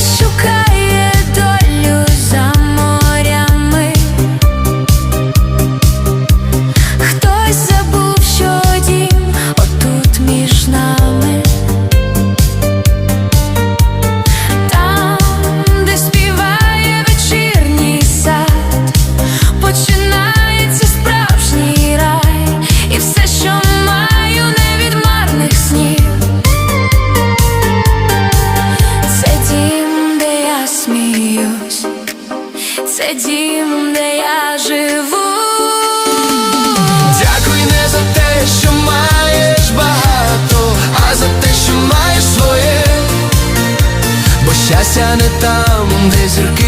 Хтось шукає долю за морями, хтось забув, що дім отут між нами, Сміюсь, це дім, де я живу. Дякуй не за те, що маєш багато, а за те, що маєш своє. Бо щастя не там, де зірки